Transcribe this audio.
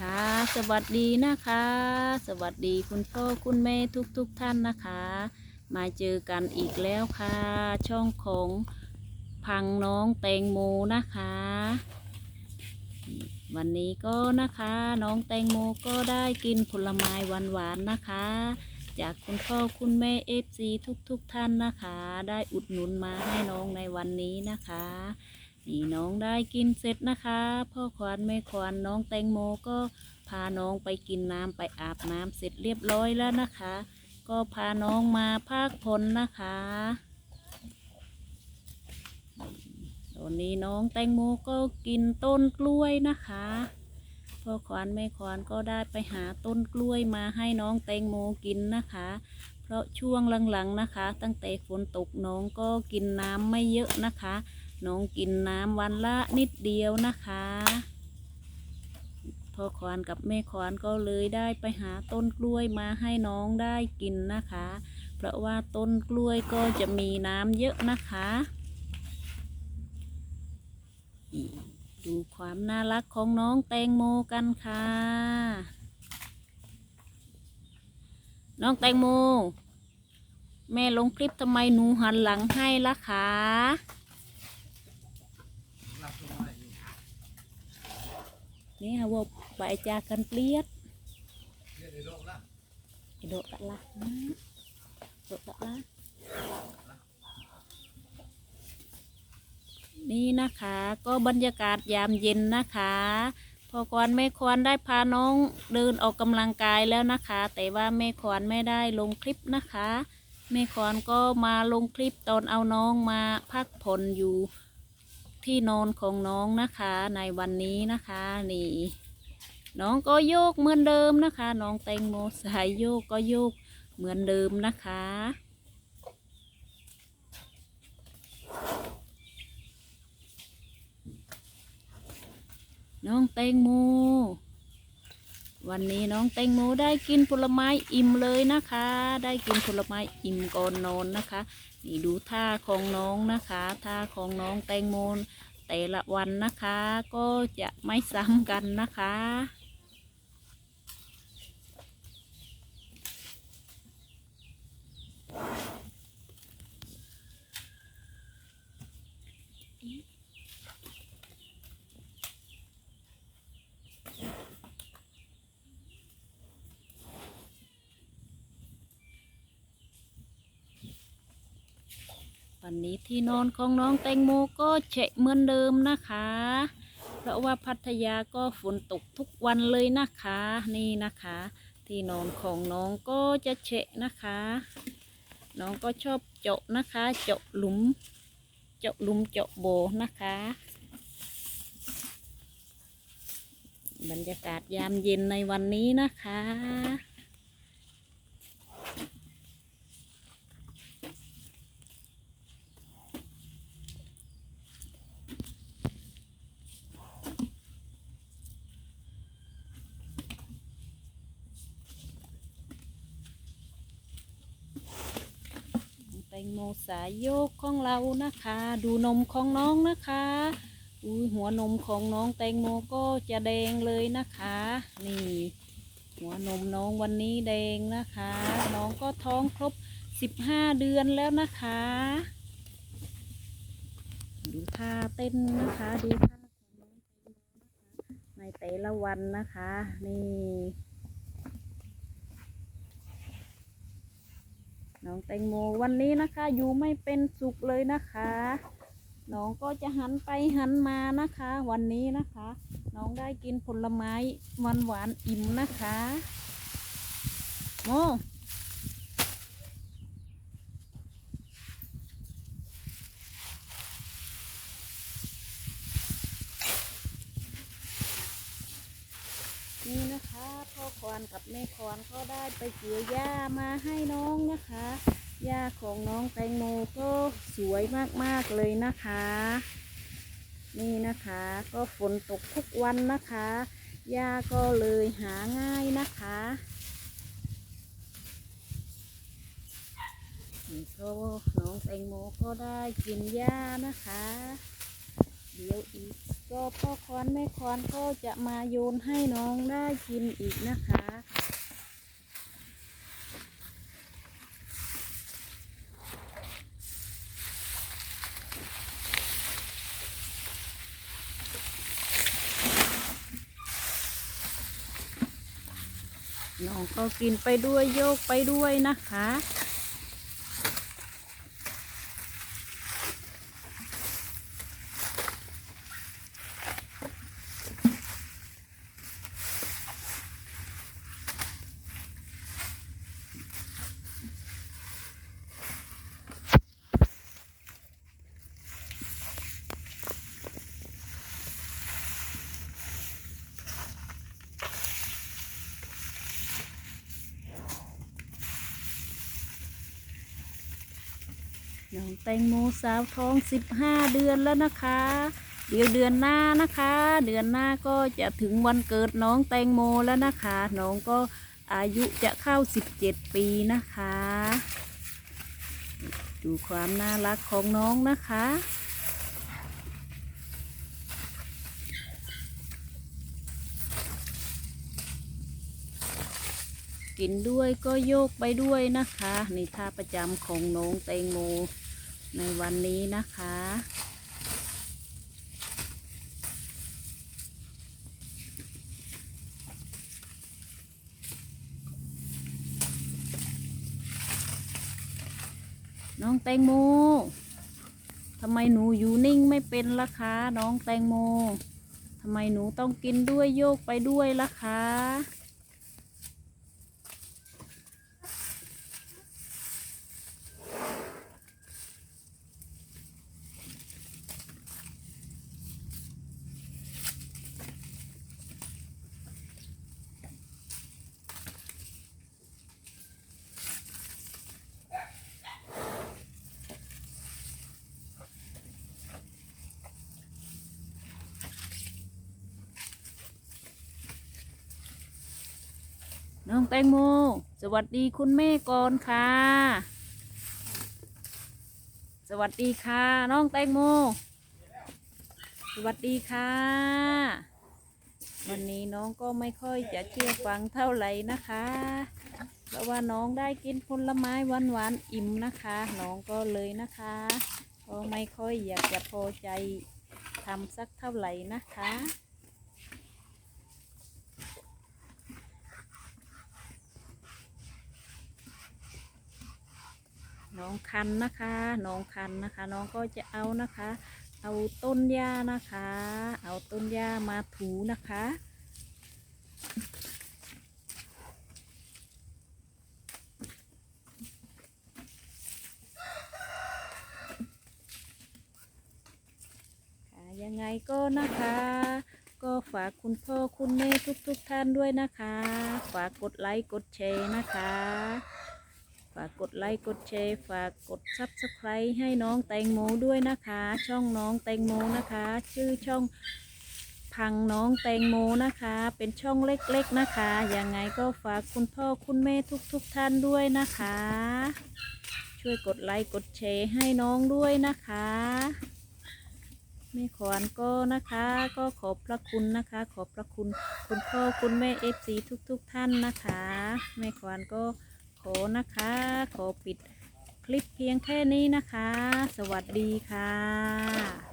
ค่ะ สวัสดีนะคะ สวัสดีคุณพ่อคุณแม่ทุกทุกๆท่านนะคะ มาเจอกันอีกแล้วค่ะ ช่องของพังน้องแตงโมนะคะ วันนี้ก็นะคะ น้องแตงโมก็ได้กินผลไม้หวานๆนะคะ จากคุณพ่อคุณแม่เอฟซีทุกๆท่านนะคะ ได้อุดหนุนมาให้น้องในวันนี้นะคะ นี่น้องได้กินเสร็จนะคะ พ่อควานแม่ควานน้องแตงโมก็พาน้องไปกินน้ำไปอาบน้ำเสร็จเรียบร้อยแล้วนะคะ ก็พาน้องมาพักผ่อนนะคะตอนนี้น้องแตงโมก็กินต้นกล้วยนะคะพ่อควานแม่ควานก็ได้ไปหาต้นกล้วยมาให้น้องแตงโมกินนะคะ เพราะช่วงหลังๆนะคะ ตั้งแต่ฝนตกน้องก็กินน้ำไม่เยอะนะคะ น้องกินน้ำวันละนิดเดียวนะคะพ่อควานกับแม่ควานก็เลยได้ไปหาต้นกล้วยมาให้น้องได้กินนะคะ เพราะว่าต้นกล้วยก็จะมีน้ำเยอะนะคะดูความน่ารักของน้องแตงโมกันค่ะ น้องแตงโม แม่ลงคลิปทำไมหนูหันหลังให้ล่ะคะ นี่ฮะว่าไปจากันเปลียดไอโดดละละโดดละละนี่นะคะ ก็บรรยากาศยามเย็นนะคะพอควานแม่ควานได้พาน้องเดินออกกำลังกายแล้วนะคะ แต่ว่าแม่ควานไม่ได้ลงคลิปนะคะแม่ควานก็มาลงคลิปตอนเอาน้องมาพักผ่อนอยู่ ที่นอนของน้องนะคะในวันนี้นะคะนี่น้องก็โยกเหมือนเดิมนะคะ น้องแตงโมสายโยกก็โยกเหมือนเดิมนะคะ น้องแตงโมวันนี้น้องแตงโมได้กินผลไม้อิ่มเลยนะคะ ได้กินผลไม้อิ่มก่อนนอนนะคะ นี่ดูท่าของน้องนะคะ ท่าของน้องแตงโม แต่ละวันนะคะ ก็จะไม่ซ้ำกันนะคะ วันนี้ที่นอนของน้องแตงโมก็เฉะเหมือนเดิมนะคะ เพราะว่าพัทยาก็ฝนตกทุกวันเลยนะคะ นี่นะคะ ที่นอนของน้องก็จะเฉะนะคะ น้องก็ชอบเจาะนะคะ เจาะหลุม เจาะหลุมเจาะโบนะคะ บรรยากาศยามเย็นในวันนี้นะคะ งโมสายโยกของเรานะคะ ดูนมของน้องนะคะอุ้ยหัวนมของน้องแตงโมก็จะแดงเลยนะคะ นี่ หัวนมน้องวันนี้แดงนะคะ น้องก็ท้องครบสิบห้าเดือนแล้วนะคะ ดูท่าเต้นนะคะดูท่าของน้องแตงโมนะคะในแต่ละวันนะคะ นี่ น้องแตงโมวันนี้นะคะ อยู่ไม่เป็นสุขเลยนะคะ น้องก็จะหันไปหันมานะคะ วันนี้นะคะ น้องได้กินผลไม้หวานหวานอิ่มนะคะโมนี่นะคะ พ่อควานกับแม่ควานก็ได้ไปเกี่ยวหญ้ามาให้น้องนะคะหญ้าของน้องแตงโมก็สวยมากๆเลยนะคะ นี่นะคะก็ฝนตกทุกวันนะคะหญ้าก็เลยหาง่ายนะคะนี่ก็น้องแตงโมก็ได้กินหญ้านะคะ เดี๋ยวอีก ก็พ่อควานแม่ควานก็จะมาโยนให้น้องได้กินอีกนะคะ น้องก็กินไปด้วยโยกไปด้วยนะคะ น้องแตงโมสาวท้องสิบห้าเดือนแล้วนะคะ เดี๋ยวเดือนหน้านะคะ เดือนหน้าก็จะถึงวันเกิดน้องแตงโมแล้วนะคะ น้องก็อายุจะเข้าสิบเจ็ดปีนะคะ ดูความน่ารักของน้องนะคะ กินด้วยก็โยกไปด้วยนะคะนี่ท่าประจำของน้องแตงโมในวันนี้นะคะน้องแตงโม ทำไมหนูอยู่นิ่งไม่เป็นล่ะคะ น้องแตงโม ทำไมหนูต้องกินด้วยโยกไปด้วยล่ะคะ น้องแตงโม สวัสดีคุณแม่ก่อนค่ะ สวัสดีค่ะ น้องแตงโม สวัสดีค่ะ วันนี้น้องก็ไม่ค่อยจะเชื่อฟังเท่าไหร่นะคะ เพราะว่าน้องได้กินผลไม้หวานๆอิ่มนะคะ น้องก็เลยนะคะก็ไม่ค่อยอยากจะพอใจทำสักเท่าไหร่นะคะ น้องคันนะคะ น้องคันนะคะ น้องก็จะเอานะคะ เอาต้นหญ้านะคะ เอาต้นหญ้ามาถูนะคะ ยังไงก็นะคะก็ฝากคุณพ่อคุณแม่ทุกๆทท่านด้วยนะคะ ฝากกดไลค์กดแชร์นะคะากกดไลค์กดแชร์ฝากกดซับสไครต์ให้น้องแตงโมด้วยนะคะ ช่องน้องแตงโมนะคะ ชื่อช่องพังน้องแตงโมนะคะ เป็นช่องเล็กๆนะคะยังไงก็ฝากคุณพ่อคุณแม่ทุกๆทท่านด้วยนะคะ ช่วยกดไลค์กดแชร์ให้น้องด้วยนะคะแม่ขวานก็นะคะ ก็ขอบพระคุณนะคะ ขอบพระคุณคุณพ่อคุณแม่เอฟซีทุกๆทท่านนะคะแม่ขวานก็ อนะคะ ขอปิดคลิปเพียงแค่นี้นะคะ สวัสดีค่ะ